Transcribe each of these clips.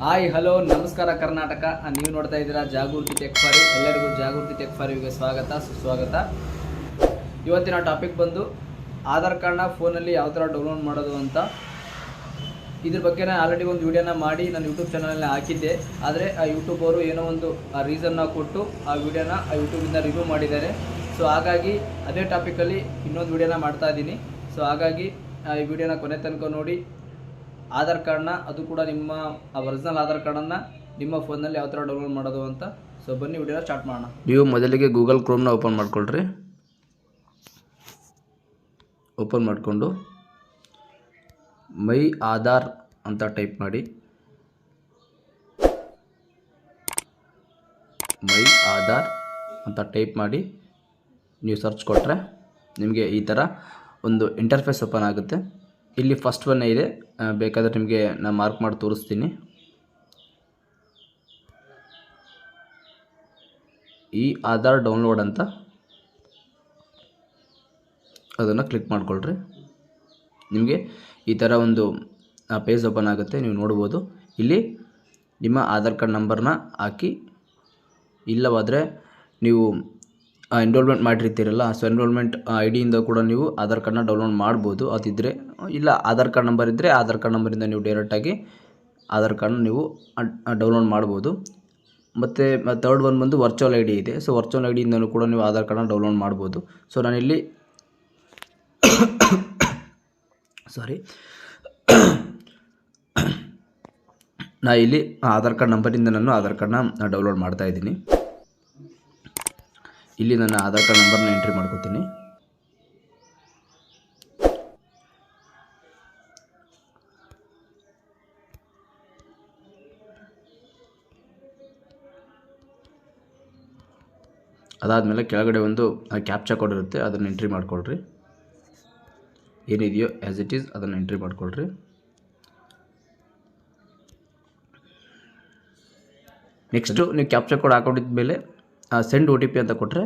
Hi hello ನಮಸ್ಕಾರ ಕರ್ನಾಟಕ. ಆ, ನೀವು ನೋಡ್ತಾ ಇದ್ದೀರಾ ಜಾಗೃತಿ ಟೆಕ್ ಫಾರಿ ಎಲ್ಲರಿಗೂ ಜಾಗೃತಿ ಟೆಕ್ ಫಾರಿಗೆ ಸ್ವಾಗತ ಸುಸ್ವಾಗತ. ಇವತ್ತಿನ ಟಾಪಿಕ್ ಬಂದು ಆಧಾರ್ ಕಾರ್ಡ್ನ ಫೋನಲ್ಲಿ ಯಾವ ಥರ ಡೌನ್ಲೋಡ್ ಮಾಡೋದು ಅಂತ. ಇದ್ರ ಬಗ್ಗೆ ನಾನು ಆಲ್ರೆಡಿ ಒಂದು ವಿಡಿಯೋನ ಮಾಡಿ ನಾನು ಯೂಟ್ಯೂಬ್ ಚಾನಲಲ್ಲಿ ಹಾಕಿದ್ದೆ. ಆದರೆ ಆ ಯೂಟ್ಯೂಬ್ ಅವರು ಏನೋ ಒಂದು ರೀಸನ್ನ ಕೊಟ್ಟು ಆ ವೀಡಿಯೋನ ಆ ಯೂಟ್ಯೂಬಿಂದ ರಿವ್ಯೂ ಮಾಡಿದ್ದಾರೆ. ಸೊ ಹಾಗಾಗಿ ಅದೇ ಟಾಪಿಕಲ್ಲಿ ಇನ್ನೊಂದು ವಿಡಿಯೋನ ಮಾಡ್ತಾ ಇದ್ದೀನಿ. ಸೊ ಹಾಗಾಗಿ ಆ, ಈ ವಿಡಿಯೋನ ಕೊನೆ ತನಕ ನೋಡಿ. ಆಧಾರ್ ಕಾರ್ಡ್ನ, ಅದು ಕೂಡ ನಿಮ್ಮ ಒರಿಜಿನಲ್ ಆಧಾರ್ ಕಾರ್ಡನ್ನು ನಿಮ್ಮ ಫೋನಲ್ಲಿ ಯಾವ ಥರ ಡೌನ್ಲೋಡ್ ಮಾಡೋದು ಅಂತ. ಸೊ ಬನ್ನಿ ವಿಡಿಯೋನ ಸ್ಟಾರ್ಟ್ ಮಾಡೋಣ. ನೀವು ಮೊದಲಿಗೆ ಗೂಗಲ್ ಕ್ರೋಮ್ನ ಓಪನ್ ಮಾಡ್ಕೊಳ್ರಿ. ಓಪನ್ ಮಾಡಿಕೊಂಡು ಮೈ ಆಧಾರ್ ಅಂತ ಟೈಪ್ ಮಾಡಿ. ಮೈ ಆಧಾರ್ ಅಂತ ಟೈಪ್ ಮಾಡಿ ನೀವು ಸರ್ಚ್ ಕೊಟ್ಟರೆ ನಿಮಗೆ ಈ ಥರ ಒಂದು ಇಂಟರ್ಫೇಸ್ ಓಪನ್ ಆಗುತ್ತೆ. ಇಲ್ಲಿ ಫಸ್ಟ್ ಒನ್ನೇ ಇದೆ. ಬೇಕಾದರೆ ನಿಮಗೆ ನಾನು ಮಾರ್ಕ್ ಮಾಡಿ ತೋರಿಸ್ತೀನಿ. ಈ ಆಧಾರ್ ಡೌನ್ಲೋಡ್ ಅಂತ ಅದನ್ನು ಕ್ಲಿಕ್ ಮಾಡ್ಕೊಳ್ರಿ. ನಿಮಗೆ ಈ ಥರ ಒಂದು ಪೇಜ್ ಓಪನ್ ಆಗುತ್ತೆ, ನೀವು ನೋಡ್ಬೋದು. ಇಲ್ಲಿ ನಿಮ್ಮ ಆಧಾರ್ ಕಾರ್ಡ್ ನಂಬರ್ನ ಹಾಕಿ, ಇಲ್ಲವಾದರೆ ನೀವು ಎನ್ರೋಲ್ಮೆಂಟ್ ಮಾಡಿರ್ತೀರಲ್ಲ ಸೊ ಎನ್ರೋಲ್ಮೆಂಟ್ ಐ ಡಿಯಿಂದ ಕೂಡ ನೀವು ಆಧಾರ್ ಕಾರ್ಡ್ನ ಡೌನ್ಲೋಡ್ ಮಾಡ್ಬೋದು. ಅದಿದ್ದರೆ ಇಲ್ಲ, ಆಧಾರ್ ಕಾರ್ಡ್ ನಂಬರ್ ಇದ್ದರೆ ಆಧಾರ್ ಕಾರ್ಡ್ ನಂಬರಿಂದ ನೀವು ಡೈರೆಕ್ಟಾಗಿ ಆಧಾರ್ ಕಾರ್ಡ್ನ ನೀವು ಡೌನ್ಲೋಡ್ ಮಾಡ್ಬೋದು. ಮತ್ತು ತರ್ಡ್ ಒನ್ ಬಂದು ವರ್ಚುವಲ್ ಐ ಡಿ ಇದೆ. ಸೊ ವರ್ಚುವಲ್ ಐ ಡಿಯಿಂದಲೂ ಕೂಡ ನೀವು ಆಧಾರ್ ಕಾರ್ಡ್ನ ಡೌನ್ಲೋಡ್ ಮಾಡ್ಬೋದು. ಸೊ ನಾನಿಲ್ಲಿ ಸಾರಿ ನಾ ಇಲ್ಲಿ ಆಧಾರ್ ಕಾರ್ಡ್ ನಂಬರಿಂದ ನಾನು ಆಧಾರ್ ಕಾರ್ಡ್ನ ಡೌನ್ಲೋಡ್ ಮಾಡ್ತಾ ಇದ್ದೀನಿ. ಇಲ್ಲಿ ನನ್ನ ಆಧಾರ್ ಕಾರ್ಡ್ ನಂಬರ್ನ ಎಂಟ್ರಿ ಮಾಡ್ಕೋತೀನಿ. ಅದಾದಮೇಲೆ ಕೆಳಗಡೆ ಒಂದು ಕ್ಯಾಪ್ಚಾ ಕೋಡ್ ಇರುತ್ತೆ, ಅದನ್ನು ಎಂಟ್ರಿ ಮಾಡ್ಕೊಳ್ರಿ. ಏನಿದೆಯೋ ಆ್ಯಸ್ ಇಟ್ ಈಸ್ ಅದನ್ನು ಎಂಟ್ರಿ ಮಾಡ್ಕೊಳ್ರಿ. ನೆಕ್ಸ್ಟು ನೀವು ಕ್ಯಾಪ್ಚಾ ಕೋಡ್ ಹಾಕೊಂಡಿದ್ದ ಮೇಲೆ ಸೆಂಡ್ ಒ ಟಿ ಪಿ ಅಂತ ಕೊಟ್ಟರೆ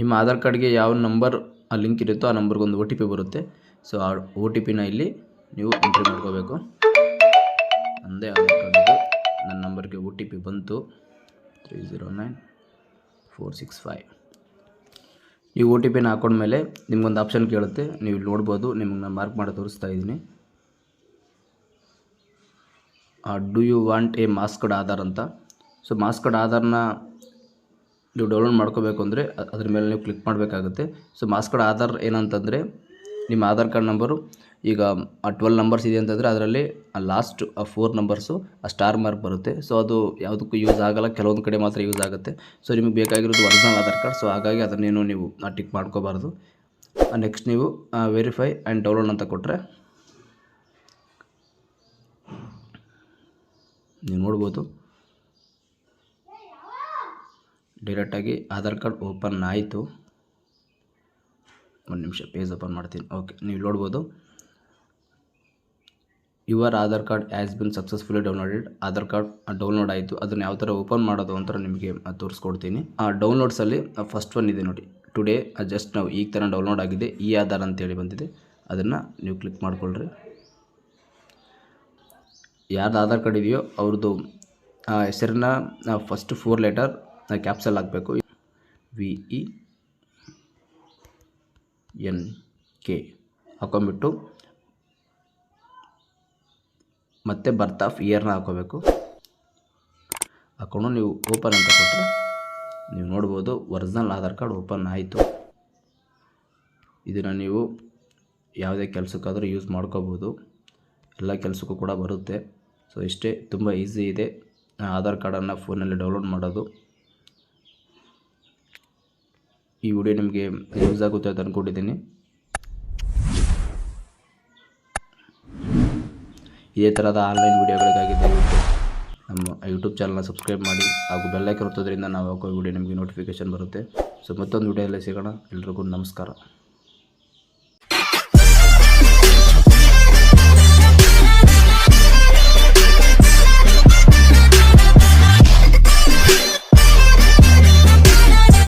ನಿಮ್ಮ ಆಧಾರ್ ಕಾರ್ಡ್ಗೆ ಯಾವ ನಂಬರ್ ಆ ಲಿಂಕ್ ಇರುತ್ತೋ ಆ ನಂಬರ್ಗೊಂದು ಒ ಟಿ ಪಿ ಬರುತ್ತೆ. ಸೊ ಆ ಒ ಟಿ ಪಿನ ಇಲ್ಲಿ ನೀವು ಎಂಟ್ರಿ ಮಾಡ್ಕೋಬೇಕು. ಅಂದೇ ಆಧಾರ್ ಕಾರ್ಡಿಗೆ ನನ್ನ ನಂಬರ್ಗೆ ಒ ಟಿ ಪಿ ಬಂತು. Three zero nine four six five ನೀವು ಒ ಟಿ ಪಿನ ಹಾಕೊಂಡ್ಮೇಲೆ ನಿಮ್ಗೊಂದು ಆಪ್ಷನ್ ಕೇಳುತ್ತೆ. ನೀವು ಇಲ್ಲಿ ನೋಡ್ಬೋದು, ನಿಮಗೆ ನಾನು ಮಾರ್ಕ್ ಮಾಡಿ ತೋರಿಸ್ತಾ ಇದ್ದೀನಿ. Do you want a masked Aadhaar ಅಂತ? ಸೊ ಮಾಸ್ಕಡ್ ಆಧಾರ್ನ ನೀವು ಡೌನ್ಲೋಡ್ ಮಾಡ್ಕೋಬೇಕು ಅಂದರೆ ಅದ್ರ ಮೇಲೆ ನೀವು ಕ್ಲಿಕ್ ಮಾಡಬೇಕಾಗುತ್ತೆ. ಸೊ ಮಾಸ್ಕಡ್ ಆಧಾರ್ ಏನಂತಂದರೆ ನಿಮ್ಮ ಆಧಾರ್ ಕಾರ್ಡ್ ನಂಬರು, ಈಗ ಆ ಟ್ವೆಲ್ ನಂಬರ್ಸ್ ಇದೆ ಅಂತಂದರೆ ಅದರಲ್ಲಿ ಆ ಲಾಸ್ಟ್ ಫೋರ್ ನಂಬರ್ಸು ಆ ಸ್ಟಾರ್ ಮಾರ್ಕ್ ಬರುತ್ತೆ. ಸೊ ಅದು ಯಾವುದಕ್ಕೂ ಯೂಸ್ ಆಗೋಲ್ಲ, ಕೆಲವೊಂದು ಕಡೆ ಮಾತ್ರ ಯೂಸ್ ಆಗುತ್ತೆ. ಸೊ ನಿಮಗೆ ಬೇಕಾಗಿರೋದು ಒರಿಜಿನಲ್ ಆಧಾರ್ ಕಾರ್ಡ್. ಸೊ ಹಾಗಾಗಿ ಅದನ್ನೇನು ನೀವು ಟಿಕ್ ಮಾಡ್ಕೋಬಾರ್ದು. ನೆಕ್ಸ್ಟ್ ನೀವು ವೆರಿಫೈ ಆ್ಯಂಡ್ ಡೌನ್ಲೋಡ್ ಅಂತ ಕೊಟ್ಟರೆ ನೀವು ನೋಡ್ಬೋದು. ಡೈರೆಕ್ಟಾಗಿ ಆಧಾರ್ ಕಾರ್ಡ್ ಓಪನ್ ಆಯಿತು. ಒಂದು ನಿಮಿಷ, ಪೇಜ್ ಓಪನ್ ಮಾಡ್ತೀನಿ. ಓಕೆ, ನೀವು ನೋಡ್ಬೋದು. Your Aadhaar card has been successfully downloaded. Aadhaar card download ಆಯಿತು. ಅದನ್ನು ಯಾವ ಥರ ಓಪನ್ ಮಾಡೋದು ಅಂತ ನಿಮಗೆ ತೋರಿಸ್ಕೊಡ್ತೀನಿ. ಆ ಡೌನ್ಲೋಡ್ಸಲ್ಲಿ ಫಸ್ಟ್ ಒನ್ ಇದೆ ನೋಡಿ. ಟುಡೇ ಜಸ್ಟ್ ನಾವು ಈಗ ಥರ ಡೌನ್ಲೋಡ್ ಆಗಿದೆ. ಈ ಆಧಾರ್ ಅಂತೇಳಿ ಬಂದಿದೆ. ಅದನ್ನು ನೀವು ಕ್ಲಿಕ್ ಮಾಡ್ಕೊಳ್ರಿ. ಯಾರ್ದು ಆಧಾರ್ ಕಾರ್ಡ್ ಇದೆಯೋ ಅವ್ರದ್ದು ಹೆಸರನ್ನ ಫಸ್ಟ್ ಫೋರ್ ಲೆಟರ್ ಕ್ಯಾಪ್ಸಲ್ ಹಾಕಬೇಕು. ವಿ, ಇ, ಎನ್, ಕೆ ಹಾಕೊಂಬಿಟ್ಟು ಮತ್ತೆ ಬರ್ತ್ ಆಫ್ ಇಯರ್ನ ಹಾಕೋಬೇಕು. ಹಾಕೊಂಡು ನೀವು ಓಪನ್ ಅಂತ ಕೊಟ್ಟರೆ ನೀವು ನೋಡ್ಬೋದು ಒರಿಜಿನಲ್ ಆಧಾರ್ ಕಾರ್ಡ್ ಓಪನ್ ಆಯಿತು. ಇದನ್ನು ನೀವು ಯಾವುದೇ ಕೆಲಸಕ್ಕಾದರೂ ಯೂಸ್ ಮಾಡ್ಕೋಬೋದು. ಎಲ್ಲ ಕೆಲಸಕ್ಕೂ ಕೂಡ ಬರುತ್ತೆ. ಸೊ, ಇಷ್ಟೇ, ತುಂಬ ಈಸಿ ಇದೆ. ಆಧಾರ್ ಕಾರ್ಡನ್ನು ಫೋನಲ್ಲಿ ಡೌನ್ಲೋಡ್ ಮಾಡೋದು. ಈ ವಿಡಿಯೋ ನಿಮಗೆ ಯೂಸ್ ಆಗುತ್ತೆ ಅಂತ ಅಂದ್ಕೊಂಡಿದ್ದೀನಿ ಇದೇ ಥರದ ಆನ್ಲೈನ್ ವಿಡಿಯೋಗಳಿಗಾಗಿ ದಯವಿಟ್ಟು ನಮ್ಮ ಯೂಟ್ಯೂಬ್ ಚಾನಲ್ನ ಸಬ್ಸ್ಕ್ರೈಬ್ ಮಾಡಿ ಹಾಗೂ ಬೆಲ್ಲೈಕನ್ ಒತ್ತೋದ್ರಿಂದ ನಾವು ಹಾಕೋ ವಿಡಿಯೋ ನಿಮಗೆ ನೋಟಿಫಿಕೇಷನ್ ಬರುತ್ತೆ. ಸೊ ಮತ್ತೊಂದು ವಿಡಿಯೋದಲ್ಲಿ ಸಿಗೋಣ. ಎಲ್ರಿಗೂ ನಮಸ್ಕಾರ.